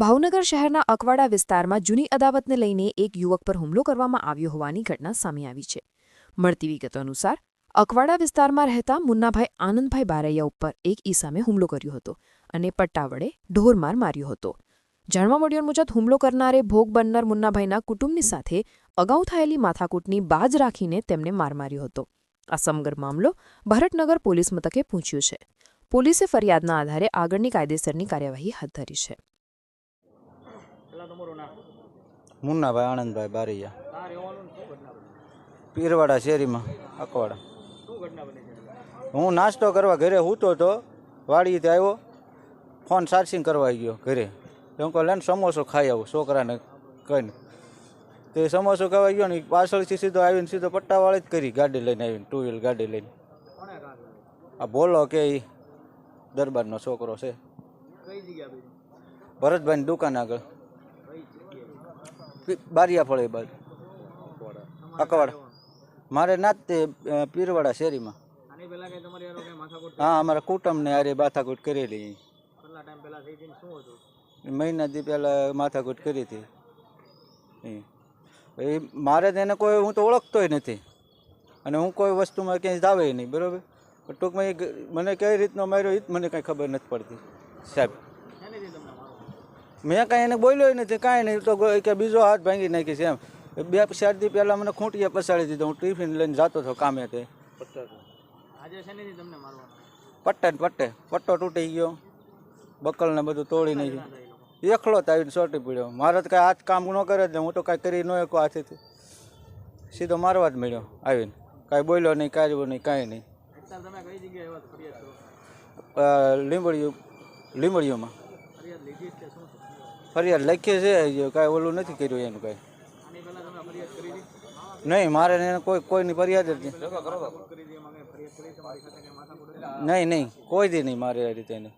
ભાવનગર શહેરના અકવાડા વિસ્તારમાં જૂની અદાવતને લઈને એક યુવક પર હુમલો કરવામાં આવ્યો હોવાની ઘટના સામે આવી છે. મળતી વિગતો અનુસાર, અકવાડા વિસ્તારમાં રહેતા મુન્નાભાઈ આનંદભાઈ બારૈયા ઉપર એક ઈસામે હુમલો કર્યો હતો અને પટ્ટા વડે ઢોરમાર માર્યો હતો. જાણવા મળ્યો મુજબ હુમલો કરનારે ભોગ બનનાર મુન્નાભાઈના કુટુંબની સાથે અગાઉ થયેલી માથાકૂટની બાજ રાખીને તેમને માર માર્યો હતો. આ સમગ્ર મામલો ભરતનગર પોલીસ મથકે પહોંચ્યો છે. પોલીસે ફરિયાદના આધારે આગળની કાયદેસરની કાર્યવાહી હાથ ધરી છે. મુન્નાભાઈ આનંદભાઈ બારૈયા. પીરવાડા શેરીમાં અકવાડા. હું નાસ્તો કરવા ઘરે હૂતો હતો વાડીથી આવ્યો ફોન ચાર્જિંગ કરવા આવી ગયો ઘરે. એમ કહો લેને સમોસો ખાઈ આવું છોકરાને કહીને. તે સમોસો ખાવા ગયો ને પાછળથી સીધો આવીને સીધો પટ્ટાવાળી જ કરી ગાડી લઈને આવીને ટુ વ્હીલ ગાડી લઈને? આ બોલો કે એ દરબારનો છોકરો છે. ભરતભાઈની દુકાન આગળ. બારિયા ફળે બાજુ. અકવાડા. મારે ના તે પીરવાડા શેરીમાં. હા, અમારા કુટુંબને આરે માથાકૂટ કરેલી. મહિના ટાઈમ પહેલા માથાકૂટ કરી હતી. એ. મારે તો એને કોઈ, હું તો ઓળખતોય નથી. અને હું કોઈ વસ્તુમાં ક્યાંય જાવે નહીં, બરાબર? ટૂંકમાં એ મને કઈ રીતનો માર્યો એ જ મને કાંઈ ખબર નથી પડતી, સાહેબ. મેં કાંઈ એને બોલ્યો નથી કાંઈ નહીં. તો કે બીજો હાથ ભાંગી નાખી છે એમ. બે ચાર દી પહેલાં મને ખૂંટીએ પસાડી દીધો. હું ટિફિન લઈને જતો હતો કામે તે. પટ્ટે પટ્ટે. પટ્ટો તૂટી ગયો. બકલ ને બધું તોડી નાખ્યું. એકલો જ આવીને સોટી પડ્યો. મારે તો કાંઈ હાથ કામ ન કરે જ ને. હું તો કાંઈ કરી ન શકો હાથેથી. સીધો મારવા જ મળ્યો આવીને. કાંઈ બોલ્યો નહીં નહીં કાંઈ નહીં. કઈ અ, લીંબડીયું લીંબડીઓમાં ફરિયાદ શું છે કાંઈ ઓલું નથી કર્યું એનું કાંઈ. નહીં મારે કોઈ કોઈની ફરિયાદ જ નહીં? નહીં નહીં કોઈ દી નહીં મારે આ રીતે એને.